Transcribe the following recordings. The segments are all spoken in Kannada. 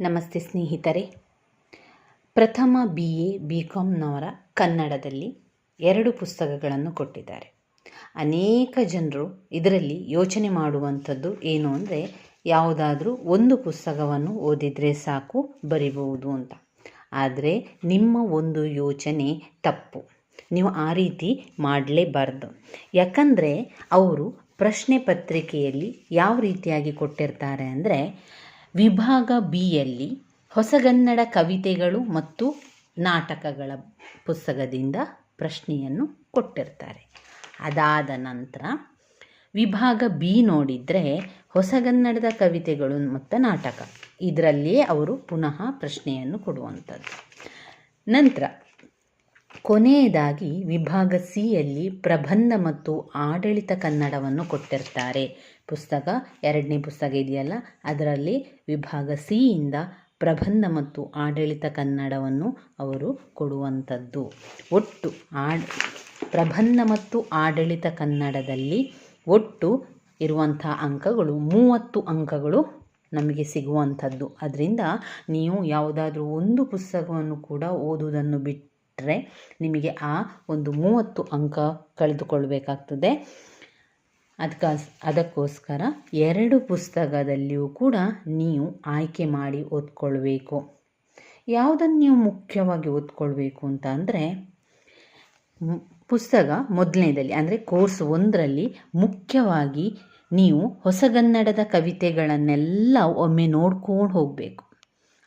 ನಮಸ್ತೆ ಸ್ನೇಹಿತರೆ. ಪ್ರಥಮ ಬಿ ಎ ಬಿ ಕಾಮ್ನವರ ಕನ್ನಡದಲ್ಲಿ ಎರಡು ಪುಸ್ತಕಗಳನ್ನು ಕೊಟ್ಟಿದ್ದಾರೆ. ಅನೇಕ ಜನರು ಇದರಲ್ಲಿ ಯೋಚನೆ ಮಾಡುವಂಥದ್ದು ಏನು ಅಂದರೆ, ಯಾವುದಾದ್ರೂ ಒಂದು ಪುಸ್ತಕವನ್ನು ಓದಿದರೆ ಸಾಕು, ಬರಿಬಹುದು ಅಂತ. ಆದರೆ ನಿಮ್ಮ ಒಂದು ಯೋಚನೆ ತಪ್ಪು. ನೀವು ಆ ರೀತಿ ಮಾಡಲೇಬಾರ್ದು. ಯಾಕಂದರೆ, ಅವರು ಪ್ರಶ್ನೆ ಪತ್ರಿಕೆಯಲ್ಲಿ ಯಾವ ರೀತಿಯಾಗಿ ಕೊಟ್ಟಿರ್ತಾರೆ ಅಂದರೆ ವಿಭಾಗ ಬಿಯಲ್ಲಿ ಹೊಸಗನ್ನಡ ಕವಿತೆಗಳು ಮತ್ತು ನಾಟಕಗಳ ಪುಸ್ತಕದಿಂದ ಪ್ರಶ್ನೆಯನ್ನು ಕೊಟ್ಟಿರ್ತಾರೆ. ಅದಾದ ನಂತರ ವಿಭಾಗ ಬಿ ನೋಡಿದರೆ ಹೊಸಗನ್ನಡದ ಕವಿತೆಗಳು ಮತ್ತು ನಾಟಕ. ಇದರಲ್ಲಿಯೇ ಅವರು ಪುನಃ ಪ್ರಶ್ನೆಯನ್ನು ಕೊಡುವಂಥದ್ದು. ನಂತರ ಕೊನೆಯದಾಗಿ ವಿಭಾಗ ಸಿಯಲ್ಲಿ ಪ್ರಬಂಧ ಮತ್ತು ಆಡಳಿತ ಕನ್ನಡವನ್ನು ಕೊಟ್ಟಿರ್ತಾರೆ. ಪುಸ್ತಕ, ಎರಡನೇ ಪುಸ್ತಕ ಇದೆಯಲ್ಲ? ಅದರಲ್ಲಿ ವಿಭಾಗ ಸಿಯಿಂದ ಪ್ರಬಂಧ ಮತ್ತು ಆಡಳಿತ ಕನ್ನಡವನ್ನು ಅವರು ಕೊಡುವಂಥದ್ದು. ಒಟ್ಟು ಆಡ್, ಪ್ರಬಂಧ ಮತ್ತು ಆಡಳಿತ ಕನ್ನಡದಲ್ಲಿ ಒಟ್ಟು ಇರುವಂಥ ಅಂಕಗಳು ಮೂವತ್ತು ಅಂಕಗಳು ನಮಗೆ ಸಿಗುವಂಥದ್ದು. ಅದರಿಂದ ನೀವು ಯಾವುದಾದ್ರೂ ಒಂದು ಪುಸ್ತಕವನ್ನು ಕೂಡ ಓದುವುದನ್ನು ಬಿಟ್ಟರೆ ನಿಮಗೆ ಆ ಒಂದು ಮೂವತ್ತು ಅಂಕ ಕಳೆದುಕೊಳ್ಬೇಕಾಗ್ತದೆ. ಅದಕ್ಕೆ ಅದಕ್ಕೋಸ್ಕರ ಎರಡು ಪುಸ್ತಕದಲ್ಲಿಯೂ ಕೂಡ ನೀವು ಆಯ್ಕೆ ಮಾಡಿ ಓದ್ಕೊಳ್ಬೇಕು. ಯಾವುದನ್ನು ನೀವು ಮುಖ್ಯವಾಗಿ ಓದ್ಕೊಳ್ಬೇಕು ಅಂತ ಅಂದರೆ ಪುಸ್ತಕ ಮೊದಲನೇದಲ್ಲಿ, ಅಂದರೆ ಕೋರ್ಸ್ ಒಂದರಲ್ಲಿ ಮುಖ್ಯವಾಗಿ ನೀವು ಹೊಸಗನ್ನಡದ ಕವಿತೆಗಳನ್ನೆಲ್ಲ ಒಮ್ಮೆ ನೋಡ್ಕೊಂಡು ಹೋಗಬೇಕು.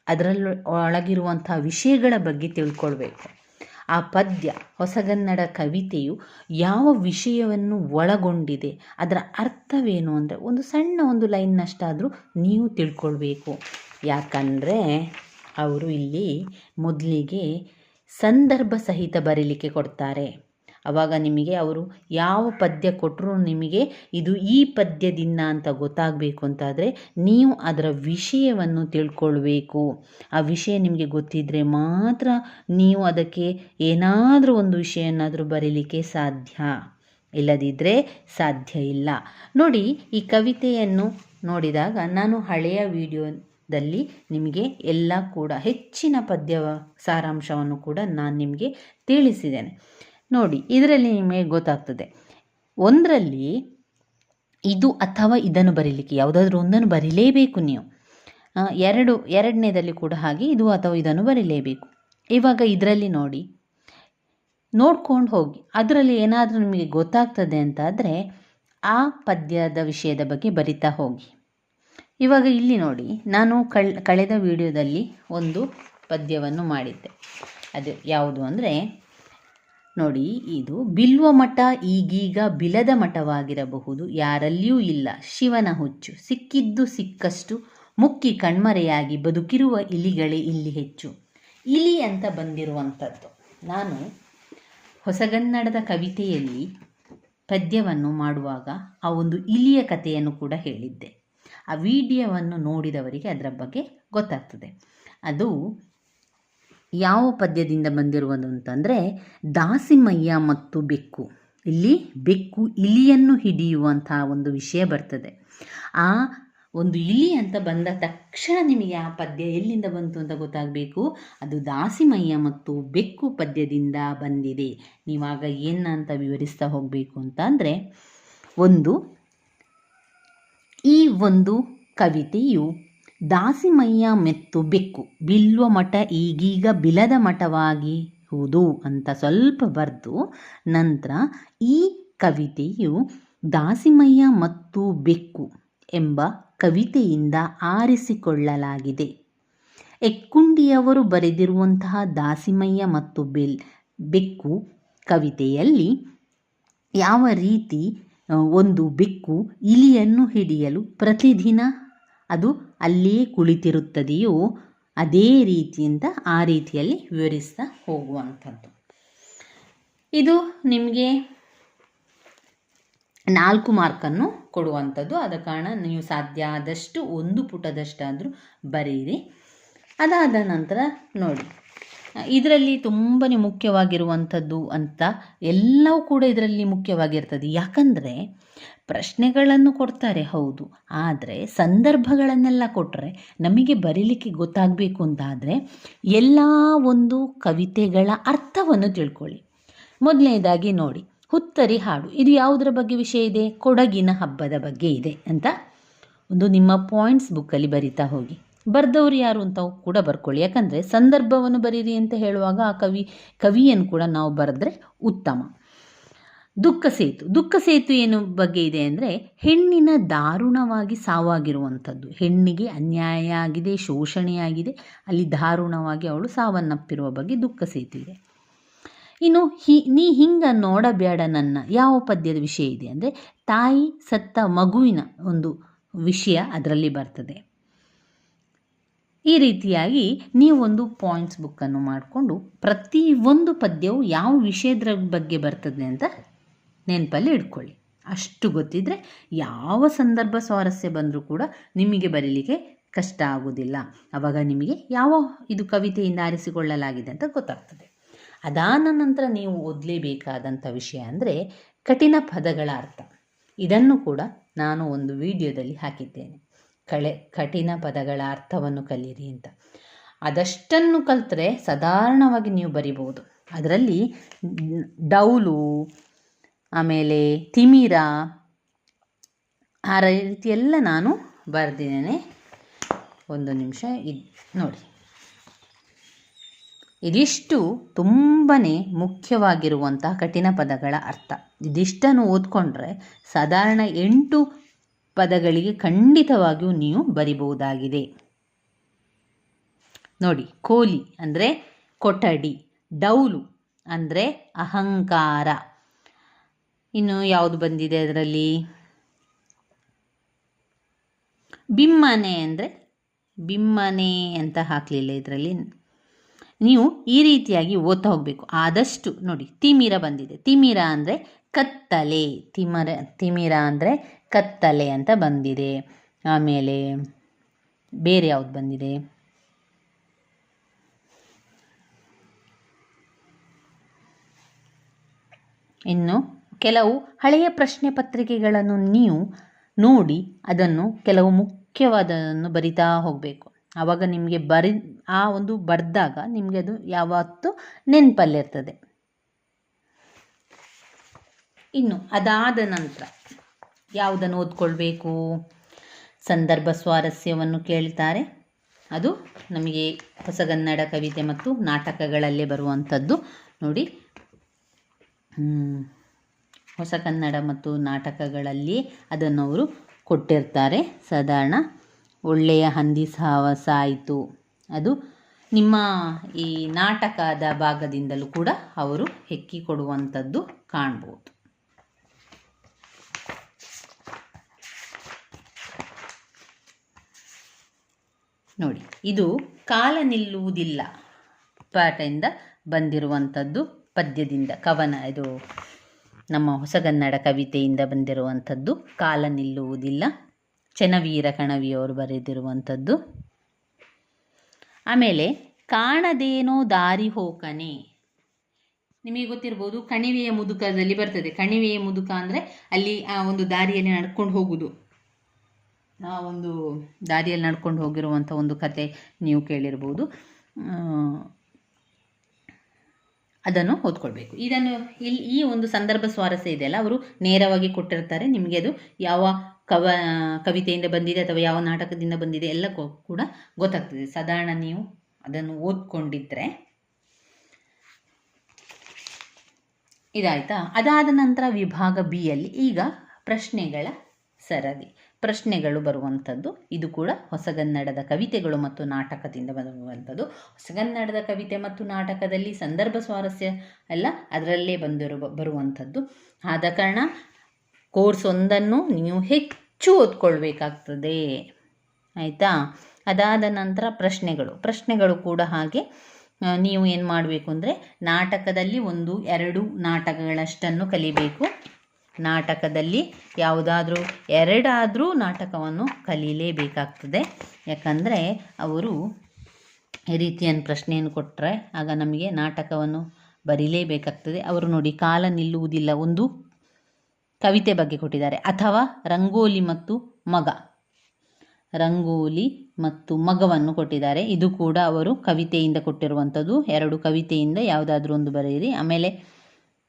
ಅದರಲ್ಲಿ ಒಳಗಿರುವಂಥ ವಿಷಯಗಳ ಬಗ್ಗೆ ತಿಳ್ಕೊಳ್ಬೇಕು. ಆ ಪದ್ಯ, ಹೊಸಗನ್ನಡ ಕವಿತೆಯು ಯಾವ ವಿಷಯವನ್ನು ಒಳಗೊಂಡಿದೆ, ಅದರ ಅರ್ಥವೇನು ಅಂದರೆ ಒಂದು ಸಣ್ಣ ಒಂದು ಲೈನ್ನಷ್ಟಾದರೂ ನೀವು ತಿಳ್ಕೊಳ್ಬೇಕು. ಯಾಕಂದರೆ ಅವರು ಇಲ್ಲಿ ಮೊದಲಿಗೆ ಸಂದರ್ಭ ಸಹಿತ ಬರೀಲಿಕ್ಕೆ ಕೊಡ್ತಾರೆ. ಆವಾಗ ನಿಮಗೆ ಅವರು ಯಾವ ಪದ್ಯ ಕೊಟ್ಟರು ನಿಮಗೆ ಇದು ಈ ಪದ್ಯದಿಂದ ಅಂತ ಗೊತ್ತಾಗಬೇಕು ಅಂತಾದರೆ ನೀವು ಅದರ ವಿಷಯವನ್ನು ತಿಳ್ಕೊಳ್ಬೇಕು. ಆ ವಿಷಯ ನಿಮಗೆ ಗೊತ್ತಿದ್ದರೆ ಮಾತ್ರ ನೀವು ಅದಕ್ಕೆ ಏನಾದರೂ ಒಂದು ವಿಷಯನಾದರೂ ಬರೀಲಿಕ್ಕೆ ಸಾಧ್ಯ. ಇಲ್ಲದಿದ್ದರೆ ಸಾಧ್ಯ ಇಲ್ಲ. ನೋಡಿ, ಈ ಕವಿತೆಯನ್ನು ನೋಡಿದಾಗ ನಾನು ಹಳೆಯ ವಿಡಿಯೋದಲ್ಲಿ ನಿಮಗೆ ಎಲ್ಲ ಕೂಡ ಹೆಚ್ಚಿನ ಪದ್ಯ ಸಾರಾಂಶವನ್ನು ಕೂಡ ನಾನು ನಿಮಗೆ ತಿಳಿಸಿದ್ದೇನೆ. ನೋಡಿ, ಇದರಲ್ಲಿ ನಿಮಗೆ ಗೊತ್ತಾಗ್ತದೆ. ಒಂದರಲ್ಲಿ ಇದು ಅಥವಾ ಇದನ್ನು ಬರೀಲಿಕ್ಕೆ, ಯಾವುದಾದ್ರೂ ಒಂದನ್ನು ಬರೀಲೇಬೇಕು ನೀವು. ಎರಡು, ಎರಡನೇದಲ್ಲಿ ಕೂಡ ಹಾಗೆ, ಇದು ಅಥವಾ ಇದನ್ನು ಬರೀಲೇಬೇಕು. ಇವಾಗ ಇದರಲ್ಲಿ ನೋಡಿ, ನೋಡ್ಕೊಂಡು ಹೋಗಿ. ಅದರಲ್ಲಿ ಏನಾದರೂ ನಿಮಗೆ ಗೊತ್ತಾಗ್ತದೆ ಅಂತಾದರೆ, ಆ ಪದ್ಯದ ವಿಷಯದ ಬಗ್ಗೆ ಬರಿತಾ ಹೋಗಿ. ಇವಾಗ ಇಲ್ಲಿ ನೋಡಿ, ನಾನು ಕಳ್, ಕಳೆದ ವಿಡಿಯೋದಲ್ಲಿ ಒಂದು ಪದ್ಯವನ್ನು ಮಾಡಿದ್ದೆ. ಅದು ಯಾವುದು ಅಂದರೆ ನೋಡಿ, ಇದು ಬಿಲ್ವ ಮಠ ಈಗೀಗ ಬಿಲದ ಮಠವಾಗಿರಬಹುದು. ಯಾರಲ್ಲಿಯೂ ಇಲ್ಲ. ಶಿವನ ಹುಚ್ಚು. ಸಿಕ್ಕಿದ್ದು ಸಿಕ್ಕಷ್ಟು ಮುಕ್ಕಿ ಕಣ್ಮರೆಯಾಗಿ ಬದುಕಿರುವ ಇಲಿಗಳೇ ಇಲ್ಲಿ ಹೆಚ್ಚು. ಇಲಿ ಅಂತ ಬಂದಿರುವಂಥದ್ದು. ನಾನು ಹೊಸಗನ್ನಡದ ಕವಿತೆಯಲ್ಲಿ ಪದ್ಯವನ್ನು ಮಾಡುವಾಗ ಆ ಒಂದು ಇಲಿಯ ಕಥೆಯನ್ನು ಕೂಡ ಹೇಳಿದ್ದೆ. ಆ ವಿಡಿಯೋವನ್ನು ನೋಡಿದವರಿಗೆ ಅದರ ಬಗ್ಗೆ ಗೊತ್ತಾಗ್ತದೆ. ಅದು ಯಾವ ಪದ್ಯದಿಂದ ಬಂದಿರುವುದು ಅಂತಂದರೆ ದಾಸಿಮಯ್ಯ ಮತ್ತು ಬೆಕ್ಕು. ಇಲ್ಲಿ ಬೆಕ್ಕು ಇಲಿಯನ್ನು ಹಿಡಿಯುವಂತಹ ಒಂದು ವಿಷಯ ಬರ್ತದೆ. ಆ ಒಂದು ಇಲಿ ಅಂತ ಬಂದ ತಕ್ಷಣ ನಿಮಗೆ ಆ ಪದ್ಯ ಎಲ್ಲಿಂದ ಬಂತು ಅಂತ ಗೊತ್ತಾಗಬೇಕು. ಅದು ದಾಸಿಮಯ್ಯ ಮತ್ತು ಬೆಕ್ಕು ಪದ್ಯದಿಂದ ಬಂದಿದೆ. ನೀವಾಗ ಏನಂತ ವಿವರಿಸ್ತಾ ಹೋಗಬೇಕು ಅಂತ ಅಂದರೆ ಒಂದು ಈ ಒಂದು ಕವಿತೆಯು ದಾಸಿಮಯ್ಯ ಮೆತ್ತು ಬೆಕ್ಕು ಬಿಲ್ವ ಮಠ ಈಗೀಗ ಬಿಲದ ಮಠವಾಗಿರುವುದು ಅಂತ ಸ್ವಲ್ಪ ಬರೆದು ನಂತರ ಈ ಕವಿತೆಯು ದಾಸಿಮಯ್ಯ ಮತ್ತು ಬೆಕ್ಕು ಎಂಬ ಕವಿತೆಯಿಂದ ಆರಿಸಿಕೊಳ್ಳಲಾಗಿದೆ. ಎಕ್ಕುಂಡಿಯವರು ಬರೆದಿರುವಂತಹ ದಾಸಿಮಯ್ಯ ಮತ್ತು ಬೆಲ್, ಬೆಕ್ಕು ಕವಿತೆಯಲ್ಲಿ ಯಾವ ರೀತಿ ಒಂದು ಬೆಕ್ಕು ಇಲಿಯನ್ನು ಹಿಡಿಯಲು ಪ್ರತಿದಿನ ಅದು ಅಲ್ಲಿಯೇ ಕುಳಿತಿರುತ್ತದೆಯೋ ಅದೇ ರೀತಿಯಿಂದ ಆ ರೀತಿಯಲ್ಲಿ ವಿವರಿಸ್ತಾ ಹೋಗುವಂಥದ್ದು. ಇದು ನಿಮಗೆ ನಾಲ್ಕು ಮಾರ್ಕನ್ನು ಕೊಡುವಂಥದ್ದು. ಆದ ಕಾರಣ ನೀವು ಸಾಧ್ಯ ಆದಷ್ಟು ಒಂದು ಪುಟದಷ್ಟಾದರೂ ಬರೀರಿ. ಅದಾದ ನಂತರ ನೋಡಿ. ಇದರಲ್ಲಿ ತುಂಬಾ ಮುಖ್ಯವಾಗಿರುವಂಥದ್ದು ಅಂತ ಎಲ್ಲವೂ ಕೂಡ ಇದರಲ್ಲಿ ಮುಖ್ಯವಾಗಿರ್ತದೆ. ಯಾಕಂದರೆ ಪ್ರಶ್ನೆಗಳನ್ನು ಕೊಡ್ತಾರೆ, ಹೌದು. ಆದರೆ ಸಂದರ್ಭಗಳನ್ನೆಲ್ಲ ಕೊಟ್ಟರೆ ನಮಗೆ ಬರೀಲಿಕ್ಕೆ ಗೊತ್ತಾಗಬೇಕು ಅಂತಾದರೆ ಎಲ್ಲ ಒಂದು ಕವಿತೆಗಳ ಅರ್ಥವನ್ನು ತಿಳ್ಕೊಳ್ಳಿ. ಮೊದಲನೇದಾಗಿ ನೋಡಿ, ಹುತ್ತರಿ ಹಾಡು. ಇದು ಯಾವುದರ ಬಗ್ಗೆ ವಿಷಯ ಇದೆ? ಕೊಡಗಿನ ಹಬ್ಬದ ಬಗ್ಗೆ ಇದೆ ಅಂತ ಒಂದು ನಿಮ್ಮ ಪಾಯಿಂಟ್ಸ್ ಬುಕ್ಕಲ್ಲಿ ಬರಿತಾ ಹೋಗಿ. ಬರ್ದವ್ರು ಯಾರು ಅಂತ ಕೂಡ ಬರ್ಕೊಳ್ಳಿ. ಯಾಕಂದರೆ ಸಂದರ್ಭವನ್ನು ಬರೀರಿ ಅಂತ ಹೇಳುವಾಗ ಆ ಕವಿ, ಕವಿಯನ್ನು ಕೂಡ ನಾವು ಬರೆದ್ರೆ ಉತ್ತಮ. ದುಃಖ ಸೇತು. ದುಃಖ ಸೇತು ಏನು ಬಗ್ಗೆ ಇದೆ ಅಂದರೆ ಹೆಣ್ಣಿನ ದಾರುಣವಾಗಿ ಸಾವಾಗಿರುವಂಥದ್ದು. ಹೆಣ್ಣಿಗೆ ಅನ್ಯಾಯ ಆಗಿದೆ ಶೋಷಣೆಯಾಗಿದೆ ಅಲ್ಲಿ ದಾರುಣವಾಗಿ ಅವಳು ಸಾವನ್ನಪ್ಪಿರುವ ಬಗ್ಗೆ ದುಃಖ ಸೇತು ಇದೆ. ಇನ್ನು ಹಿ, ನೀ ಹಿಂಗ ನೋಡಬೇಡ ನನ್ನ. ಯಾವ ಪದ್ಯದ ವಿಷಯ ಇದೆ ಅಂದರೆ ತಾಯಿ ಸತ್ತ ಮಗುವಿನ ಒಂದು ವಿಷಯ ಅದರಲ್ಲಿ ಬರ್ತದೆ. ಈ ರೀತಿಯಾಗಿ ನೀವೊಂದು ಪಾಯಿಂಟ್ಸ್ ಬುಕ್ಕನ್ನು ಮಾಡಿಕೊಂಡು ಪ್ರತಿ ಒಂದು ಪದ್ಯವು ಯಾವ ವಿಷಯದ ಬಗ್ಗೆ ಬರ್ತದೆ ಅಂತ ನೆನಪಲ್ಲಿ ಇಟ್ಕೊಳ್ಳಿ ಅಷ್ಟು ಗೊತ್ತಿದ್ದರೆ ಯಾವ ಸಂದರ್ಭ ಸ್ವಾರಸ್ಯ ಬಂದರೂ ಕೂಡ ನಿಮಗೆ ಬರೀಲಿಕ್ಕೆ ಕಷ್ಟ ಆಗೋದಿಲ್ಲ ಆವಾಗ ನಿಮಗೆ ಯಾವ ಇದು ಕವಿತೆಯಿಂದ ಆರಿಸಿಕೊಳ್ಳಲಾಗಿದೆ ಅಂತ ಗೊತ್ತಾಗ್ತದೆ. ಅದಾದ ನಂತರ ನೀವು ಓದಲೇಬೇಕಾದಂಥ ವಿಷಯ ಅಂದರೆ ಕಠಿಣ ಪದಗಳ ಅರ್ಥ. ಇದನ್ನು ಕೂಡ ನಾನು ಒಂದು ವಿಡಿಯೋದಲ್ಲಿ ಹಾಕಿದ್ದೇನೆ. ಕಳೆ, ಕಠಿಣ ಪದಗಳ ಅರ್ಥವನ್ನು ಕಲಿಯಿರಿ ಅಂತ. ಅದಷ್ಟನ್ನು ಕಲಿತ್ರೆ ಸಾಧಾರಣವಾಗಿ ನೀವು ಬರಿಬೋದು ಅದರಲ್ಲಿ ಡೌಲು, ಆಮೇಲೆ ತಿಮಿರ, ಆ ರೀತಿಯೆಲ್ಲ ನಾನು ಬರೆದಿದ್ದೇನೆ. ಒಂದು ನಿಮಿಷ, ಇದು ನೋಡಿ. ಇದಿಷ್ಟು ತುಂಬಾ ಮುಖ್ಯವಾಗಿರುವಂತಹ ಕಠಿಣ ಪದಗಳ ಅರ್ಥ. ಇದಿಷ್ಟನ್ನು ಓದ್ಕೊಂಡ್ರೆ ಸಾಧಾರಣ ಎಂಟು ಪದಗಳಿಗೆ ಖಂಡಿತವಾಗಿಯೂ ನೀವು ಬರಿಬಹುದಾಗಿದೆ. ನೋಡಿ, ಕೋಲಿ ಅಂದರೆ ಕೊಠಡಿ, ಡೌಲು ಅಂದರೆ ಅಹಂಕಾರ. ಇನ್ನು ಯಾವುದು ಬಂದಿದೆ ಅದರಲ್ಲಿ? ಬಿಮ್ಮನೆ ಅಂದರೆ ಬಿಮ್ಮನೆ ಅಂತ ಹಾಕಲಿಲ್ಲ ಇದರಲ್ಲಿ. ನೀವು ಈ ರೀತಿಯಾಗಿ ಓದ್ತಾ ಹೋಗಬೇಕು. ಆದಷ್ಟು ನೋಡಿ, ತಿಮಿರ ಬಂದಿದೆ. ತಿಮಿರ ಅಂದರೆ ಕತ್ತಲೆ. ತಿಮರ, ತಿಮಿರ ಅಂದರೆ ಕತ್ತಲೆ ಅಂತ ಬಂದಿದೆ. ಆಮೇಲೆ ಬೇರೆ ಯಾವುದು ಬಂದಿದೆ? ಇನ್ನು ಕೆಲವು ಹಳೆಯ ಪ್ರಶ್ನೆ ಪತ್ರಿಕೆಗಳನ್ನು ನೀವು ನೋಡಿ ಅದನ್ನು ಕೆಲವು ಮುಖ್ಯವಾದದನ್ನು ಬರಿತಾ ಹೋಗಬೇಕು. ಆವಾಗ ನಿಮಗೆ ಬರಿ, ಆ ಒಂದು ಬರೆದಾಗ ನಿಮಗೆ ಅದು ಯಾವತ್ತೂ ನೆನಪಲ್ಲಿರ್ತದೆ. ಇನ್ನು ಅದಾದ ನಂತರ ಯಾವುದನ್ನು ಓದ್ಕೊಳ್ಬೇಕು? ಸಂದರ್ಭ ಸ್ವಾರಸ್ಯವನ್ನು ಕೇಳ್ತಾರೆ. ಅದು ನಮಗೆ ಹೊಸಗನ್ನಡ ಕವಿತೆ ಮತ್ತು ನಾಟಕಗಳಲ್ಲೇ ಬರುವಂಥದ್ದು. ನೋಡಿ. ಹೊಸ ಕನ್ನಡ ಮತ್ತು ನಾಟಕಗಳಲ್ಲಿ ಅದನ್ನು ಅವರು ಕೊಟ್ಟಿರ್ತಾರೆ. ಸಾಧಾರಣ, ಒಳ್ಳೆಯ ಹಂದಿ ಸಾಹಸ ಆಯಿತು. ಅದು ನಿಮ್ಮ ಈ ನಾಟಕದ ಭಾಗದಿಂದಲೂ ಕೂಡ ಅವರು ಹೆಕ್ಕಿ ಕೊಡುವಂಥದ್ದು ಕಾಣ್ಬೋದು. ನೋಡಿ, ಇದು ಕಾಲ ನಿಲ್ಲುವುದಿಲ್ಲ ಪಾಠದಿಂದ ಬಂದಿರುವಂಥದ್ದು ಪದ್ಯದಿಂದ. ಕವನ, ಇದು ನಮ್ಮ ಹೊಸಗನ್ನಡ ಕವಿತೆಯಿಂದ ಬಂದಿರುವಂಥದ್ದು ಕಾಲ ನಿಲ್ಲುವುದಿಲ್ಲ. ಚೆನ್ನವೀರ ಕಣವಿಯವರು ಬರೆದಿರುವಂಥದ್ದು. ಆಮೇಲೆ, ಕಾಣದೇನೋ ದಾರಿ ಹೋಕನೆ. ನಿಮಗೆ ಗೊತ್ತಿರ್ಬೋದು, ಕಣಿವೆಯ ಮುದುಕದಲ್ಲಿ ಬರ್ತದೆ. ಕಣಿವೆಯ ಮುದುಕ ಅಂದರೆ ಅಲ್ಲಿ ಆ ಒಂದು ದಾರಿಯಲ್ಲಿ ನಡ್ಕೊಂಡು ಹೋಗುದು. ಆ ಒಂದು ದಾರಿಯಲ್ಲಿ ನಡ್ಕೊಂಡು ಹೋಗಿರುವಂಥ ಒಂದು ಕತೆ ನೀವು ಕೇಳಿರ್ಬೋದು. ಅದನ್ನು ಓದ್ಕೊಳ್ಬೇಕು. ಇದನ್ನು ಇಲ್ಲಿ ಈ ಒಂದು ಸಂದರ್ಭ ಸ್ವಾರಸ್ಯ ಇದೆಯಲ್ಲ ಅವರು ನೇರವಾಗಿ ಕೊಟ್ಟಿರ್ತಾರೆ. ನಿಮಗೆ ಅದು ಯಾವ ಕವ, ಕವಿತೆಯಿಂದ ಬಂದಿದೆ ಅಥವಾ ಯಾವ ನಾಟಕದಿಂದ ಬಂದಿದೆ ಎಲ್ಲ ಕೂಡ ಗೊತ್ತಾಗ್ತದೆ. ಸಾಧಾರಣ ನೀವು ಅದನ್ನು ಓದ್ಕೊಂಡಿದ್ರೆ ಇದಾಯ್ತಾ? ಅದಾದ ನಂತರ ವಿಭಾಗ ಬಿಯಲ್ಲಿ ಈಗ ಪ್ರಶ್ನೆಗಳ ಸರದಿ. ಪ್ರಶ್ನೆಗಳು ಬರುವಂಥದ್ದು. ಇದು ಕೂಡ ಹೊಸಗನ್ನಡದ ಕವಿತೆಗಳು ಮತ್ತು ನಾಟಕದಿಂದ ಬರುವಂಥದ್ದು. ಹೊಸಗನ್ನಡದ ಕವಿತೆ ಮತ್ತು ನಾಟಕದಲ್ಲಿ ಸಂದರ್ಭ ಸ್ವಾರಸ್ಯ ಎಲ್ಲ ಅದರಲ್ಲೇ ಬಂದಿರುವ ಬರುವಂಥದ್ದು. ಆದ ಕಾರಣ ಕೋರ್ಸ್ ಒಂದನ್ನು ನೀವು ಹೆಚ್ಚು ಓದ್ಕೊಳ್ಬೇಕಾಗ್ತದೆ. ಆಯಿತಾ? ಅದಾದ ನಂತರ ಪ್ರಶ್ನೆಗಳು. ಪ್ರಶ್ನೆಗಳು ಕೂಡ ಹಾಗೆ ನೀವು ಏನು ಮಾಡಬೇಕು ಅಂದರೆ ನಾಟಕದಲ್ಲಿ ಒಂದು, ಎರಡು ನಾಟಕಗಳಷ್ಟನ್ನು ಕಲಿಬೇಕು. ನಾಟಕದಲ್ಲಿ ಯಾವುದಾದ್ರೂ ಎರಡಾದರೂ ನಾಟಕವನ್ನು ಕಲೀಲೇಬೇಕಾಗ್ತದೆ. ಯಾಕಂದರೆ ಅವರು ಈ ರೀತಿಯನ್ನು ಪ್ರಶ್ನೆಯನ್ನು ಕೊಟ್ಟರೆ ಆಗ ನಮಗೆ ನಾಟಕವನ್ನು ಬರೀಲೇಬೇಕಾಗ್ತದೆ. ಅವರು ನೋಡಿ ಕಾಲ ನಿಲ್ಲುವುದಿಲ್ಲ. ಒಂದು ಕವಿತೆ ಬಗ್ಗೆ ಕೊಟ್ಟಿದ್ದಾರೆ. ಅಥವಾ ರಂಗೋಲಿ ಮತ್ತು ಮಗ. ರಂಗೋಲಿ ಮತ್ತು ಮಗವನ್ನು ಕೊಟ್ಟಿದ್ದಾರೆ. ಇದು ಕೂಡ ಅವರು ಕವಿತೆಯಿಂದ ಕೊಟ್ಟಿರುವಂಥದ್ದು. ಎರಡು ಕವಿತೆಯಿಂದ ಯಾವುದಾದ್ರೂ ಒಂದು ಬರೆಯಿರಿ. ಆಮೇಲೆ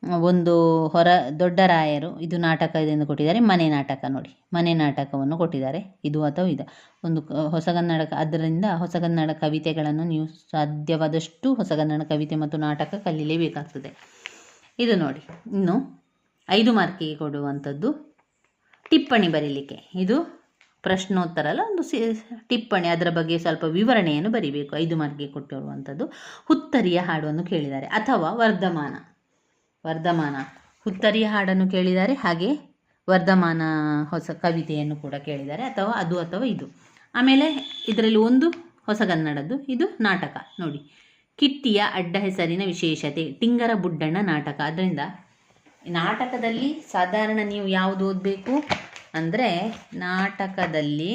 ಒಂದು ಹೊರ ದೊಡ್ಡರಾಯರು ಇದು ನಾಟಕದಿಂದ ಕೊಟ್ಟಿದ್ದಾರೆ, ಮನೆ ನಾಟಕ ನೋಡಿ. ಮನೆ ನಾಟಕವನ್ನು ಕೊಟ್ಟಿದ್ದಾರೆ. ಇದು ಅಥವಾ ಇದು. ಒಂದು ಹೊಸಗನ್ನಡ ಅದರಿಂದ ಹೊಸಗನ್ನಡ ಕವಿತೆಗಳನ್ನು ನೀವು ಸಾಧ್ಯವಾದಷ್ಟು ಹೊಸಗನ್ನಡ ಕವಿತೆ ಮತ್ತು ನಾಟಕ ಕಲೀಲೇಬೇಕಾಗ್ತದೆ ಇದು ನೋಡಿ. ಇನ್ನು ಐದು ಮಾರ್ಕಿಗೆ ಕೊಡುವಂಥದ್ದು ಟಿಪ್ಪಣಿ ಬರೀಲಿಕ್ಕೆ. ಇದು ಪ್ರಶ್ನೋತ್ತರ ಅಲ್ಲ, ಒಂದು ಸಿ, ಟಿಪ್ಪಣಿ. ಅದರ ಬಗ್ಗೆ ಸ್ವಲ್ಪ ವಿವರಣೆಯನ್ನು ಬರೀಬೇಕು. ಐದು ಮಾರ್ಕಿಗೆ ಕೊಟ್ಟಿರುವಂಥದ್ದು ಹುತ್ತರಿಯ ಹಾಡನ್ನು ಕೇಳಿದ್ದಾರೆ. ಅಥವಾ ವರ್ಧಮಾನ. ವರ್ಧಮಾನ. ಹುತ್ತರಿಯ ಹಾಡನ್ನು ಕೇಳಿದ್ದಾರೆ ಹಾಗೆ ವರ್ಧಮಾನ ಹೊಸ ಕವಿತೆಯನ್ನು ಕೂಡ ಕೇಳಿದ್ದಾರೆ ಅಥವಾ ಅದು ಅಥವಾ ಇದು. ಆಮೇಲೆ ಇದರಲ್ಲಿ ಒಂದು ಹೊಸಗನ್ನಡದ್ದು ಇದು ನಾಟಕ. ನೋಡಿ, ಕಿಟ್ಟಿಯ ಅಡ್ಡ ಹೆಸರಿನ ವಿಶೇಷತೆ, ಟಿಂಗರ ಬುಡ್ಡಣ್ಣ ನಾಟಕ. ಅದರಿಂದ ನಾಟಕದಲ್ಲಿ ಸಾಧಾರಣ ನೀವು ಯಾವುದು ಓದಬೇಕು? ಅಂದರೆ ನಾಟಕದಲ್ಲಿ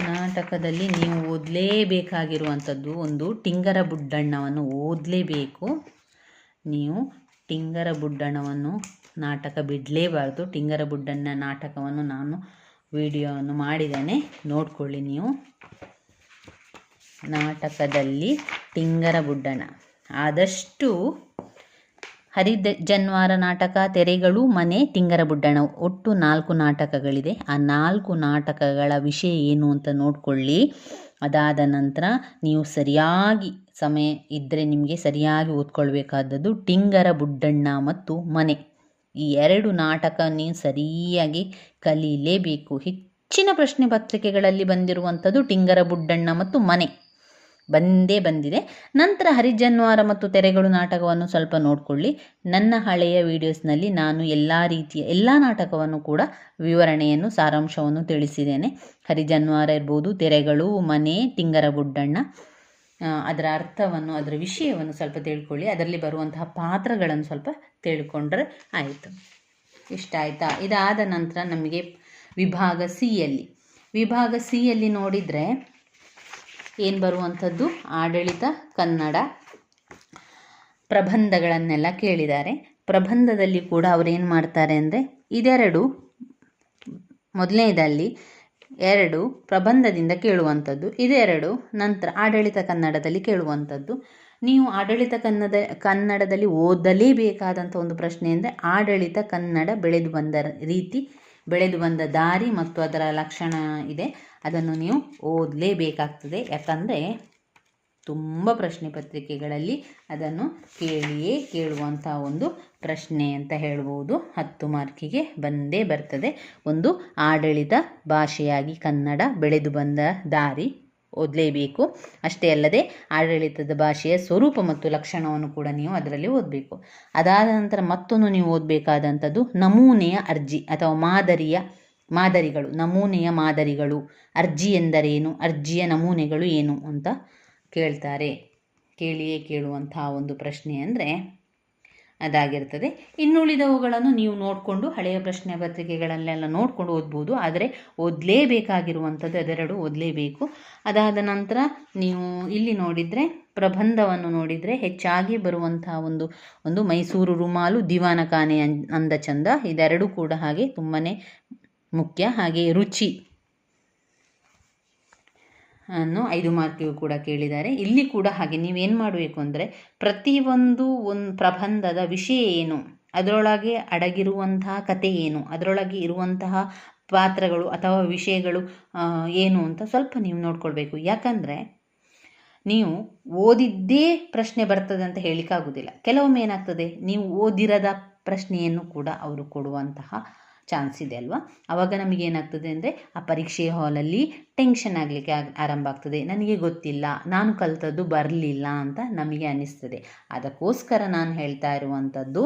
ನಾಟಕದಲ್ಲಿ ನೀವು ಓದಲೇಬೇಕಾಗಿರುವಂಥದ್ದು ಒಂದು ಟಿಂಗರ ಬುಡ್ಡಣ್ಣವನ್ನು ಓದಲೇಬೇಕು. ನೀವು ಟಿಂಗರ ಬುಡ್ಡಣ್ಣವನ್ನು ನಾಟಕ ಬಿಡಲೇಬಾರ್ದು. ಟಿಂಗರ ಬುಡ್ಡಣ್ಣ ನಾಟಕವನ್ನು ನಾನು ವಿಡಿಯೋವನ್ನು ಮಾಡಿದ್ದೇನೆ. ನೋಡ್ಕೊಳ್ಳಿ ನೀವು. ನಾಟಕದಲ್ಲಿ ಟಿಂಗರ ಬುಡ್ಡಣ್ಣ. ಆದಷ್ಟು ಹರಿದ ಜನ್ವಾರ ನಾಟಕ, ತೆರೆಗಳು, ಮನೆ ಟಿಂಗರ ಬುಡ್ಡಣ್ಣ ಒಟ್ಟು ನಾಲ್ಕು ನಾಟಕಗಳಿದೆ. ಆ ನಾಲ್ಕು ನಾಟಕಗಳ ವಿಷಯ ಏನು ಅಂತ ನೋಡಿಕೊಳ್ಳಿ. ಅದಾದ ನಂತರ ನೀವು ಸರಿಯಾಗಿ ಸಮಯ ಇದ್ದರೆ ನಿಮಗೆ ಸರಿಯಾಗಿ ಓದ್ಕೊಳ್ಬೇಕಾದದ್ದು ಟಿಂಗರ ಬುಡ್ಡಣ್ಣ ಮತ್ತು ಮನೆ. ಈ ಎರಡು ನಾಟಕ ನೀವು ಸರಿಯಾಗಿ ಕಲೀಲೇಬೇಕು. ಹೆಚ್ಚಿನ ಪ್ರಶ್ನೆ ಪತ್ರಿಕೆಗಳಲ್ಲಿ ಬಂದಿರುವಂಥದ್ದು ಟಿಂಗರ ಬುಡ್ಡಣ್ಣ ಮತ್ತು ಮನೆ. ಬಂದೇ ಬಂದಿದೆ. ನಂತರ ಹರಿಜನ್ವಾರ ಮತ್ತು ತೆರೆಗಳು ನಾಟಕವನ್ನು ಸ್ವಲ್ಪ ನೋಡಿಕೊಳ್ಳಿ. ನನ್ನ ಹಳೆಯ ವಿಡಿಯೋಸ್ನಲ್ಲಿ ನಾನು ಎಲ್ಲ ರೀತಿಯ, ಎಲ್ಲ ನಾಟಕವನ್ನು ಕೂಡ ವಿವರಣೆಯನ್ನು, ಸಾರಾಂಶವನ್ನು ತಿಳಿಸಿದ್ದೇನೆ. ಹರಿಜನ್ವಾರ ಇರ್ಬೋದು, ತೆರೆಗಳು, ಮನೆ ತಿಂಗರ ಬುಡ್ಡಣ್ಣ ಅದರ ಅರ್ಥವನ್ನು, ಅದರ ವಿಷಯವನ್ನು ಸ್ವಲ್ಪ ತಿಳ್ಕೊಳ್ಳಿ. ಅದರಲ್ಲಿ ಬರುವಂತಹ ಪಾತ್ರಗಳನ್ನು ಸ್ವಲ್ಪ ತಿಳ್ಕೊಂಡ್ರೆ ಆಯಿತು. ಇಷ್ಟ ಆಯಿತಾ? ಇದಾದ ನಂತರ ನಮಗೆ ವಿಭಾಗ ಸಿಯಲ್ಲಿ ವಿಭಾಗ ಸಿಯಲ್ಲಿ ನೋಡಿದರೆ ಏನು ಬರುವಂಥದ್ದು? ಆಡಳಿತ, ಕನ್ನಡ ಪ್ರಬಂಧಗಳನ್ನೆಲ್ಲ ಕೇಳಿದ್ದಾರೆ. ಪ್ರಬಂಧದಲ್ಲಿ ಕೂಡ ಅವರೇನು ಮಾಡ್ತಾರೆ ಅಂದರೆ, ಇದೆರಡು ಮೊದಲನೇದಲ್ಲಿ ಎರಡು ಪ್ರಬಂಧದಿಂದ ಕೇಳುವಂಥದ್ದು, ಇದೆರಡು ನಂತರ ಆಡಳಿತ ಕನ್ನಡದಲ್ಲಿ ಕೇಳುವಂಥದ್ದು. ನೀವು ಆಡಳಿತ ಕನ್ನಡ, ಕನ್ನಡದಲ್ಲಿ ಓದಲೇಬೇಕಾದಂಥ ಒಂದು ಪ್ರಶ್ನೆ ಅಂದರೆ, ಆಡಳಿತ ಕನ್ನಡ ಬೆಳೆದು ಬಂದ ರೀತಿ, ಬೆಳೆದು ಬಂದ ದಾರಿ ಮತ್ತು ಅದರ ಲಕ್ಷಣ ಇದೆ. ಅದನ್ನು ನೀವು ಓದಲೇಬೇಕಾಗ್ತದೆ. ಯಾಕಂದರೆ ತುಂಬ ಪ್ರಶ್ನೆ ಪತ್ರಿಕೆಗಳಲ್ಲಿ ಅದನ್ನು ಕೇಳಿಯೇ ಕೇಳುವಂಥ ಒಂದು ಪ್ರಶ್ನೆ ಅಂತ ಹೇಳ್ಬೋದು. ಹತ್ತು ಮಾರ್ಕಿಗೆ ಬಂದೇ ಬರ್ತದೆ. ಒಂದು ಆಡಳಿತ ಭಾಷೆಯಾಗಿ ಕನ್ನಡ ಬೆಳೆದು ಬಂದ ದಾರಿ ಓದಲೇಬೇಕು. ಅಷ್ಟೇ ಅಲ್ಲದೆ ಆಡಳಿತದ ಭಾಷೆಯ ಸ್ವರೂಪ ಮತ್ತು ಲಕ್ಷಣವನ್ನು ಕೂಡ ನೀವು ಅದರಲ್ಲಿ ಓದಬೇಕು. ಅದಾದ ನಂತರ ಮತ್ತೊಂದು ನೀವು ಓದಬೇಕಾದಂಥದ್ದು ನಮೂನೆಯ ಅರ್ಜಿ ಅಥವಾ ಮಾದರಿಯ ಮಾದರಿಗಳು, ನಮೂನೆಯ ಮಾದರಿಗಳು, ಅರ್ಜಿ ಎಂದರೇನು, ಅರ್ಜಿಯ ನಮೂನೆಗಳು ಏನು ಅಂತ ಕೇಳ್ತಾರೆ. ಕೇಳಿಯೇ ಕೇಳುವಂತಹ ಒಂದು ಪ್ರಶ್ನೆ ಅಂದರೆ ಅದಾಗಿರ್ತದೆ. ಇನ್ನುಳಿದವುಗಳನ್ನು ನೀವು ನೋಡಿಕೊಂಡು, ಹಳೆಯ ಪ್ರಶ್ನೆ ಪತ್ರಿಕೆಗಳನ್ನೆಲ್ಲ ನೋಡಿಕೊಂಡು ಓದ್ಬೋದು. ಆದರೆ ಓದಲೇಬೇಕಾಗಿರುವಂಥದ್ದು ಅದೆರಡು ಓದಲೇಬೇಕು. ಅದಾದ ನಂತರ ನೀವು ಇಲ್ಲಿ ನೋಡಿದರೆ, ಪ್ರಬಂಧವನ್ನು ನೋಡಿದರೆ ಹೆಚ್ಚಾಗಿ ಬರುವಂತಹ ಒಂದು ಒಂದು ಮೈಸೂರು ರುಮಾಲು, ದಿವಾನಖಾನೆ ಅಂದ ಚಂದ. ಇದೆರಡೂ ಕೂಡ ಹಾಗೆ ತುಂಬಾ ಮುಖ್ಯ, ಹಾಗೆ ರುಚಿ ಅನ್ನು ಐದು ಮಾರ್ಕಿಗೂ ಕೂಡ ಕೇಳಿದ್ದಾರೆ. ಇಲ್ಲಿ ಕೂಡ ಹಾಗೆ ನೀವೇನು ಮಾಡಬೇಕು ಅಂದರೆ ಪ್ರತಿಯೊಂದು ಒಂದು ಪ್ರಬಂಧದ ವಿಷಯ ಏನು, ಅದರೊಳಗೆ ಅಡಗಿರುವಂತಹ ಕತೆ ಏನು, ಅದರೊಳಗೆ ಇರುವಂತಹ ಪಾತ್ರಗಳು ಅಥವಾ ವಿಷಯಗಳು ಏನು ಅಂತ ಸ್ವಲ್ಪ ನೀವು ನೋಡ್ಕೊಳ್ಬೇಕು. ಯಾಕಂದರೆ ನೀವು ಓದಿದ್ದೇ ಪ್ರಶ್ನೆ ಬರ್ತದೆ ಅಂತ ಹೇಳಿಕ್ಕಾಗೋದಿಲ್ಲ. ಕೆಲವೊಮ್ಮೆ ಏನಾಗ್ತದೆ, ನೀವು ಓದಿರದ ಪ್ರಶ್ನೆಯನ್ನು ಕೂಡ ಅವರು ಕೊಡುವಂತಹ ಚಾನ್ಸ್ ಇದೆ ಅಲ್ವಾ? ಆವಾಗ ನಮಗೆ ಏನಾಗ್ತದೆ ಅಂದರೆ ಆ ಪರೀಕ್ಷೆ ಹಾಲಲ್ಲಿ ಟೆನ್ಷನ್ ಆಗಲಿಕ್ಕೆ ಆರಂಭ ಆಗ್ತದೆ. ನನಗೆ ಗೊತ್ತಿಲ್ಲ, ನಾನು ಕಲ್ತದ್ದು ಬರಲಿಲ್ಲ ಅಂತ ನಮಗೆ ಅನ್ನಿಸ್ತದೆ ಅದಕ್ಕೋಸ್ಕರ ನಾನು ಹೇಳ್ತಾ ಇರುವಂಥದ್ದು,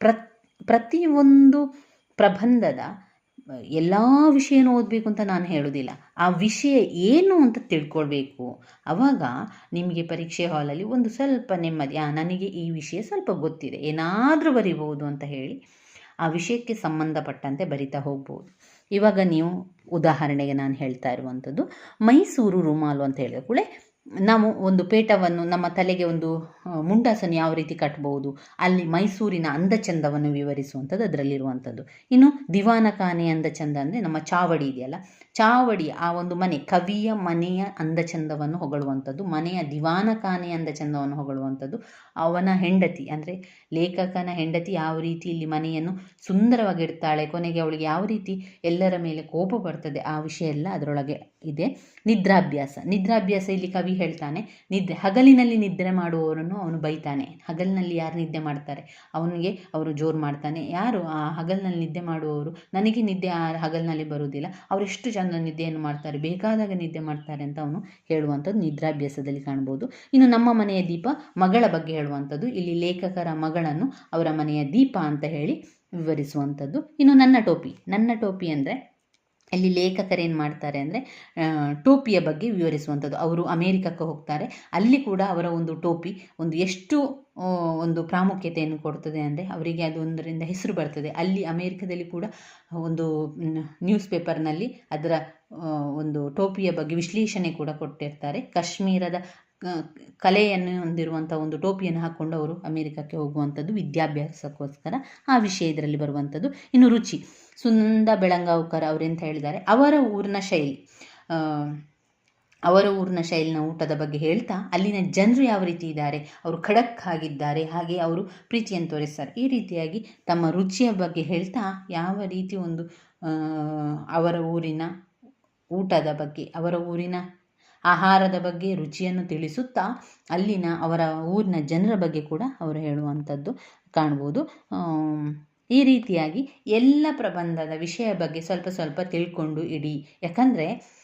ಪ್ರತ್, ಪ್ರತಿಯೊಂದು ಪ್ರಬಂಧದ ಎಲ್ಲ ವಿಷಯನೂ ಓದಬೇಕು ಅಂತ ನಾನು ಹೇಳೋದಿಲ್ಲ. ಆ ವಿಷಯ ಏನು ಅಂತ ತಿಳ್ಕೊಳ್ಬೇಕು. ಆವಾಗ ನಿಮಗೆ ಪರೀಕ್ಷೆ ಹಾಲಲ್ಲಿ ಒಂದು ಸ್ವಲ್ಪ ನೆಮ್ಮದಿ ನನಗೆ ಈ ವಿಷಯ ಸ್ವಲ್ಪ ಗೊತ್ತಿದೆ, ಏನಾದರೂ ಬರಿಬೋದು ಅಂತ ಹೇಳಿ ಆ ವಿಷಯಕ್ಕೆ ಸಂಬಂಧಪಟ್ಟಂತೆ ಬರಿತಾ ಹೋಗ್ಬೋದು. ಇವಾಗ ನೀವು ಉದಾಹರಣೆಗೆ ನಾನು ಹೇಳ್ತಾ ಇರುವಂಥದ್ದು, ಮೈಸೂರು ರುಮಾಲು ಅಂತ ಹೇಳಿದ ಕೂಡಲೇ ನಾವು ಒಂದು ಪೇಟವನ್ನು, ನಮ್ಮ ತಲೆಗೆ ಒಂದು ಮುಂಡಾಸನ್ನು ಯಾವ ರೀತಿ ಕಟ್ಬೋದು, ಅಲ್ಲಿ ಮೈಸೂರಿನ ಅಂದ ಅಂದಚಂದವನ್ನು ವಿವರಿಸುವಂಥದ್ದು, ಅದರಲ್ಲಿರುವಂಥದ್ದು. ಇನ್ನು ದಿವಾನ ಅಂದ ಚಂದ ಅಂದರೆ ನಮ್ಮ ಚಾವಡಿ ಇದೆಯಲ್ಲ ಚಾವಡಿ, ಆ ಒಂದು ಮನೆ, ಕವಿಯ ಮನೆಯ ಅಂದಚಂದವನ್ನು ಹೊಗಳುವಂಥದ್ದು, ಮನೆಯ ದಿವಾನ ಅಂದ ಅಂದಚಂದವನ್ನು ಹೊಗಳುವಂಥದ್ದು. ಅವನ ಹೆಂಡತಿ, ಅಂದರೆ ಲೇಖಕನ ಹೆಂಡತಿ ಯಾವ ರೀತಿ ಇಲ್ಲಿ ಮನೆಯನ್ನು ಸುಂದರವಾಗಿಡ್ತಾಳೆ, ಕೊನೆಗೆ ಅವಳಿಗೆ ಯಾವ ರೀತಿ ಎಲ್ಲರ ಮೇಲೆ ಕೋಪ ಬರ್ತದೆ, ಆ ವಿಷಯ ಎಲ್ಲ ಅದರೊಳಗೆ ಇದೆ. ನಿದ್ರಾಭ್ಯಾಸ. ನಿದ್ರಾಭ್ಯಾಸ ಇಲ್ಲಿ ಕವಿ ಹೇಳ್ತಾನೆ, ನಿದ್ರೆ, ಹಗಲಿನಲ್ಲಿ ನಿದ್ರೆ ಮಾಡುವವರನ್ನು ಅವನು ಬೈತಾನೆ. ಹಗಲಿನಲ್ಲಿ ಯಾರು ನಿದ್ದೆ ಮಾಡ್ತಾರೆ? ಅವನಿಗೆ ಅವರು ಜೋರು ಮಾಡ್ತಾನೆ. ಯಾರು? ಆ ಹಗಲಿನಲ್ಲಿ ನಿದ್ದೆ ಮಾಡುವವರು. ನನಗೆ ನಿದ್ದೆ ಆ ಹಗಲಿನಲ್ಲಿ ಬರುವುದಿಲ್ಲ. ಅವರೆಷ್ಟು ಚಂದ ನಿದ್ದೆಯನ್ನು ಮಾಡ್ತಾರೆ, ಬೇಕಾದಾಗ ನಿದ್ದೆ ಮಾಡ್ತಾರೆ ಅಂತ ಅವನು ಹೇಳುವಂಥದ್ದು ನಿದ್ರಾಭ್ಯಾಸದಲ್ಲಿ ಕಾಣ್ಬೋದು. ಇನ್ನು ನಮ್ಮ ಮನೆಯ ದೀಪ ಮಗಳ ಬಗ್ಗೆ ಹೇಳುವಂಥದ್ದು. ಇಲ್ಲಿ ಲೇಖಕರ ಮಗಳನ್ನು ಅವರ ಮನೆಯ ದೀಪ ಅಂತ ಹೇಳಿ ವಿವರಿಸುವಂಥದ್ದು. ಇನ್ನು ನನ್ನ ಟೋಪಿ. ನನ್ನ ಟೋಪಿ ಅಂದರೆ ಅಲ್ಲಿ ಲೇಖಕರೇನು ಮಾಡ್ತಾರೆ ಅಂದರೆ ಟೋಪಿಯ ಬಗ್ಗೆ ವಿವರಿಸುವಂಥದ್ದು. ಅವರು ಅಮೇರಿಕಕ್ಕೆ ಹೋಗ್ತಾರೆ. ಅಲ್ಲಿ ಕೂಡ ಅವರ ಒಂದು ಟೋಪಿ, ಒಂದು ಎಷ್ಟು ಒಂದು ಪ್ರಾಮುಖ್ಯತೆಯನ್ನು ಕೊಡ್ತದೆ ಅಂದರೆ, ಅವರಿಗೆ ಅದು ಒಂದರಿಂದ ಹೆಸರು ಬರ್ತದೆ. ಅಲ್ಲಿ ಅಮೇರಿಕದಲ್ಲಿ ಕೂಡ ಒಂದು ನ್ಯೂಸ್ ಪೇಪರ್ನಲ್ಲಿ ಅದರ ಒಂದು ಟೋಪಿಯ ಬಗ್ಗೆ ವಿಶ್ಲೇಷಣೆ ಕೂಡ ಕೊಟ್ಟಿರ್ತಾರೆ. ಕಾಶ್ಮೀರದ ಕಲೆಯನ್ನು ಹೊಂದಿರುವಂಥ ಒಂದು ಟೋಪಿಯನ್ನು ಹಾಕ್ಕೊಂಡು ಅವರು ಅಮೇರಿಕಕ್ಕೆ ಹೋಗುವಂಥದ್ದು ವಿದ್ಯಾಭ್ಯಾಸಕ್ಕೋಸ್ಕರ ಆ ವಿಷಯ ಇದರಲ್ಲಿ ಬರುವಂಥದ್ದು. ಇನ್ನು ರುಚಿ. ಸುನಂದ ಬೆಳಗಾವ್ಕರ್ ಅಂತ ಹೇಳಿದ್ದಾರೆ, ಅವರ ಊರಿನ ಶೈಲಿ. ಅವರ ಊರಿನ ಶೈಲಿನ ಊಟದ ಬಗ್ಗೆ ಹೇಳ್ತಾ, ಅಲ್ಲಿನ ಜನರು ಯಾವ ರೀತಿ ಇದ್ದಾರೆ, ಅವರು ಖಡಕ್ ಆಗಿದ್ದಾರೆ ಹಾಗೆ ಅವರು ಪ್ರೀತಿಯನ್ನು ತೋರಿಸ್ತಾರೆ. ಈ ರೀತಿಯಾಗಿ ತಮ್ಮ ರುಚಿಯ ಬಗ್ಗೆ ಹೇಳ್ತಾ, ಯಾವ ರೀತಿ ಒಂದು ಅವರ ಊರಿನ ಊಟದ ಬಗ್ಗೆ, ಅವರ ಊರಿನ ಆಹಾರದ ಬಗ್ಗೆ ರುಚಿಯನ್ನು ತಿಳಿಸುತ್ತಾ, ಅಲ್ಲಿನ ಅವರ ಊರಿನ ಜನರ ಬಗ್ಗೆ ಕೂಡ ಅವರು ಹೇಳುವಂಥದ್ದು ಕಾಣ್ಬೋದು. ಈ ರೀತಿಯಾಗಿ ಎಲ್ಲ ಪ್ರಬಂಧದ ವಿಷಯ ಬಗ್ಗೆ ಸ್ವಲ್ಪ ಸ್ವಲ್ಪ ತಿಳ್ಕೊಂಡು ಇಡಿ. ಯಾಕಂದರೆ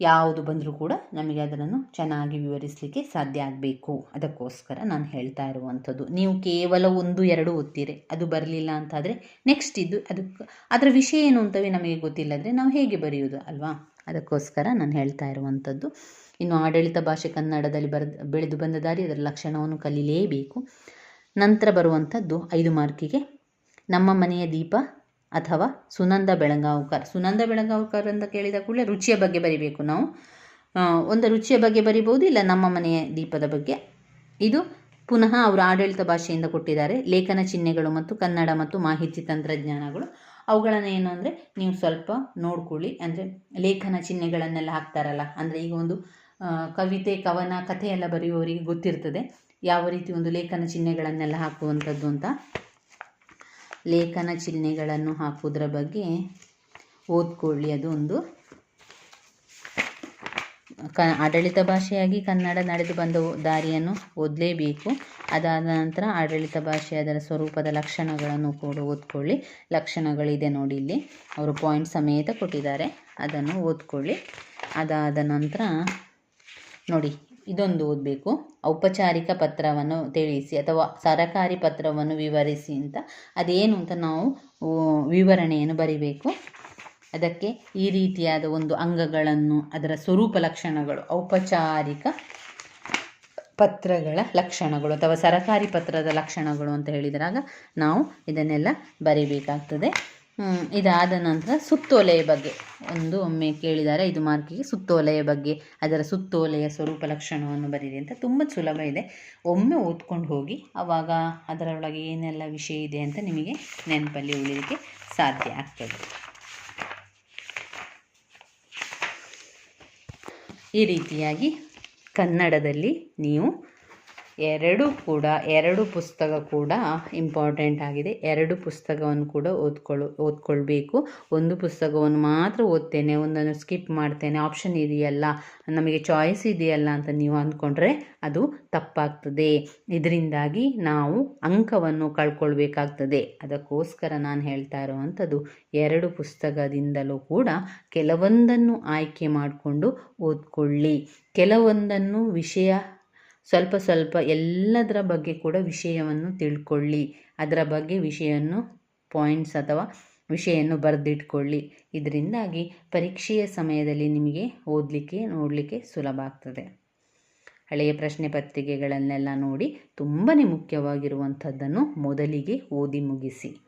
ಯಾವುದು ಬಂದರೂ ಕೂಡ ನಮಗೆ ಅದನ್ನು ಚೆನ್ನಾಗಿ ವಿವರಿಸಲಿಕ್ಕೆ ಸಾಧ್ಯ ಆಗಬೇಕು. ಅದಕ್ಕೋಸ್ಕರ ನಾನು ಹೇಳ್ತಾ ಇರುವಂಥದ್ದು. ನೀವು ಕೇವಲ ಒಂದು, ಎರಡು ಓದ್ತೀರಿ ಅದು ಬರಲಿಲ್ಲ ಅಂತಾದರೆ ನೆಕ್ಸ್ಟ್ ಇದು. ಅದಕ್ಕೆ ಅದರ ವಿಷಯ ಏನು ಅಂತವೇ ನಮಗೆ ಗೊತ್ತಿಲ್ಲದ್ರೆ ನಾವು ಹೇಗೆ ಬರೆಯುವುದು ಅಲ್ವಾ? ಅದಕ್ಕೋಸ್ಕರ ನಾನು ಹೇಳ್ತಾ ಇರುವಂಥದ್ದು. ಇನ್ನು ಆಡಳಿತ ಭಾಷೆ ಕನ್ನಡದಲ್ಲಿ ಬರೆದು, ಬೆಳೆದು ಬಂದ ದಾರಿ ಅದರ ಲಕ್ಷಣವನ್ನು ಕಲೀಲೇಬೇಕು. ನಂತರ ಬರುವಂಥದ್ದು ಐದು ಮಾರ್ಕಿಗೆ ನಮ್ಮ ಮನೆಯ ದೀಪ ಅಥವಾ ಸುನಂದ ಬೆಳಗಾವ್ಕರ್. ಸುನಂದ ಬೆಳಗಾವ್ಕರ್ ಅಂತ ಕೇಳಿದ ಕೂಡಲೇ ರುಚಿಯ ಬಗ್ಗೆ ಬರಿಬೇಕು ನಾವು. ಒಂದು ರುಚಿಯ ಬಗ್ಗೆ ಬರಿಬೋದು ಇಲ್ಲ ನಮ್ಮ ಮನೆಯ ದೀಪದ ಬಗ್ಗೆ? ಇದು ಪುನಃ ಅವರು ಆಡಳಿತ ಭಾಷೆಯಿಂದ ಕೊಟ್ಟಿದ್ದಾರೆ. ಲೇಖನ ಚಿಹ್ನೆಗಳು ಮತ್ತು ಕನ್ನಡ ಮತ್ತು ಮಾಹಿತಿ ತಂತ್ರಜ್ಞಾನಗಳು. ಅವುಗಳನ್ನು ಏನು ಅಂದರೆ ನೀವು ಸ್ವಲ್ಪ ನೋಡ್ಕೊಳ್ಳಿ. ಅಂದರೆ ಲೇಖನ ಚಿಹ್ನೆಗಳನ್ನೆಲ್ಲ ಹಾಕ್ತಾರಲ್ಲ, ಅಂದರೆ ಈಗ ಒಂದು ಕವಿತೆ, ಕವನ ಕಥೆ ಎಲ್ಲ ಬರೆಯುವವರಿಗೆ ಗೊತ್ತಿರ್ತದೆ. ಯಾವ ರೀತಿ ಒಂದು ಲೇಖನ ಚಿಹ್ನೆಗಳನ್ನೆಲ್ಲ ಹಾಕುವಂಥದ್ದು ಅಂತ. ಲೇಖನ ಚಿಹ್ನೆಗಳನ್ನು ಹಾಕುವುದರ ಬಗ್ಗೆ ಓದ್ಕೊಳ್ಳಿ. ಅದು ಒಂದು ಕ, ಆಡಳಿತ ಭಾಷೆಯಾಗಿ ಕನ್ನಡ ನಡೆದು ಬಂದ ದಾರಿಯನ್ನು ಓದಲೇಬೇಕು. ಅದಾದ ನಂತರ ಆಡಳಿತ ಭಾಷೆ ಅದರ ಸ್ವರೂಪದ ಲಕ್ಷಣಗಳನ್ನು ಕೂಡ ಓದ್ಕೊಳ್ಳಿ. ಲಕ್ಷಣಗಳಿದೆ ನೋಡಿ ಇಲ್ಲಿ. ಅವರು ಪಾಯಿಂಟ್ ಸಮೇತ ಕೊಟ್ಟಿದ್ದಾರೆ. ಅದನ್ನು ಓದ್ಕೊಳ್ಳಿ. ಅದಾದ ನಂತರ ನೋಡಿ. ಇದೊಂದು ಓದಬೇಕು. ಔಪಚಾರಿಕ ಪತ್ರವನ್ನು ತಿಳಿಸಿ ಅಥವಾ ಸರಕಾರಿ ಪತ್ರವನ್ನು ವಿವರಿಸಿ ಅಂತ. ಅದೇನು ಅಂತ ನಾವು ವಿವರಣೆಯನ್ನು ಬರಿಬೇಕು. ಅದಕ್ಕೆ ಈ ರೀತಿಯಾದ ಒಂದು ಅಂಗಗಳನ್ನು, ಅದರ ಸ್ವರೂಪ ಲಕ್ಷಣಗಳು, ಔಪಚಾರಿಕ ಪತ್ರಗಳ ಲಕ್ಷಣಗಳು ಅಥವಾ ಸರಕಾರಿ ಪತ್ರದ ಲಕ್ಷಣಗಳು ಅಂತ ಹೇಳಿದಾಗ ನಾವು ಇದನ್ನೆಲ್ಲ ಬರಿಬೇಕಾಗ್ತದೆ. ಇದಾದ ನಂತರ ಸುತ್ತೋಲೆಯ ಬಗ್ಗೆ. ಒಂದು ಒಮ್ಮೆ ಕೇಳಿದ್ದಾರೆ ಇದು ಮಾರ್ಕಿಗೆ ಸುತ್ತೋಲೆಯ ಬಗ್ಗೆ. ಅದರ ಸುತ್ತೋಲೆಯ ಸ್ವರೂಪ ಲಕ್ಷಣವನ್ನು ಬರೀರಿ ಅಂತ. ತುಂಬ ಸುಲಭ ಇದೆ. ಒಮ್ಮೆ ಓದ್ಕೊಂಡು ಹೋಗಿ ಆವಾಗ ಅದರೊಳಗೆ ಏನೆಲ್ಲ ವಿಷಯ ಇದೆ ಅಂತ ನಿಮಗೆ ನೆನಪಲ್ಲಿ ಉಳಿಲಿಕ್ಕೆ ಸಾಧ್ಯ ಆಗ್ತದೆ. ಈ ರೀತಿಯಾಗಿ ಕನ್ನಡದಲ್ಲಿ ನೀವು ಎರಡು ಕೂಡ, ಎರಡು ಪುಸ್ತಕ ಕೂಡ ಇಂಪಾರ್ಟೆಂಟ್ ಆಗಿದೆ. ಎರಡು ಪುಸ್ತಕವನ್ನು ಕೂಡ ಓದ್ಕೊಳ್ಳೋ, ಓದ್ಕೊಳ್ಬೇಕು. ಒಂದು ಪುಸ್ತಕವನ್ನು ಮಾತ್ರ ಓದ್ತೇನೆ, ಒಂದನ್ನು ಸ್ಕಿಪ್ ಮಾಡ್ತೇನೆ. ಆಪ್ಷನ್ ಇದೆಯಲ್ಲ, ನಮಗೆ ಚಾಯ್ಸ್ ಇದೆಯಲ್ಲ ಅಂತ ನೀವು ಅಂದ್ಕೊಂಡ್ರೆ ಅದು ತಪ್ಪಾಗ್ತದೆ. ಇದರಿಂದಾಗಿ ನಾವು ಅಂಕವನ್ನು ಕಳ್ಕೊಳ್ಬೇಕಾಗ್ತದೆ. ಅದಕ್ಕೋಸ್ಕರ ನಾನು ಹೇಳ್ತಾ ಇರುವಂಥದ್ದು, ಎರಡು ಪುಸ್ತಕದಿಂದಲೂ ಕೂಡ ಕೆಲವೊಂದನ್ನು ಆಯ್ಕೆ ಮಾಡಿಕೊಂಡು ಓದ್ಕೊಳ್ಳಿ. ಕೆಲವೊಂದನ್ನು ವಿಷಯ ಸ್ವಲ್ಪ ಸ್ವಲ್ಪ ಎಲ್ಲದರ ಬಗ್ಗೆ ಕೂಡ ವಿಷಯವನ್ನು ತಿಳ್ಕೊಳ್ಳಿ. ಅದರ ಬಗ್ಗೆ ವಿಷಯವನ್ನು ಪಾಯಿಂಟ್ಸ್ ಅಥವಾ ವಿಷಯವನ್ನು ಬರೆದಿಟ್ಕೊಳ್ಳಿ. ಇದರಿಂದಾಗಿ ಪರೀಕ್ಷೆಯ ಸಮಯದಲ್ಲಿ ನಿಮಗೆ ಓದಲಿಕ್ಕೆ, ನೋಡಲಿಕ್ಕೆ ಸುಲಭ ಆಗ್ತದೆ. ಹಳೆಯ ಪ್ರಶ್ನೆ ಪತ್ರಿಕೆಗಳನ್ನೆಲ್ಲ ನೋಡಿ ತುಂಬಾ ಮುಖ್ಯವಾಗಿರುವಂಥದ್ದನ್ನು ಮೊದಲಿಗೆ ಓದಿ ಮುಗಿಸಿ.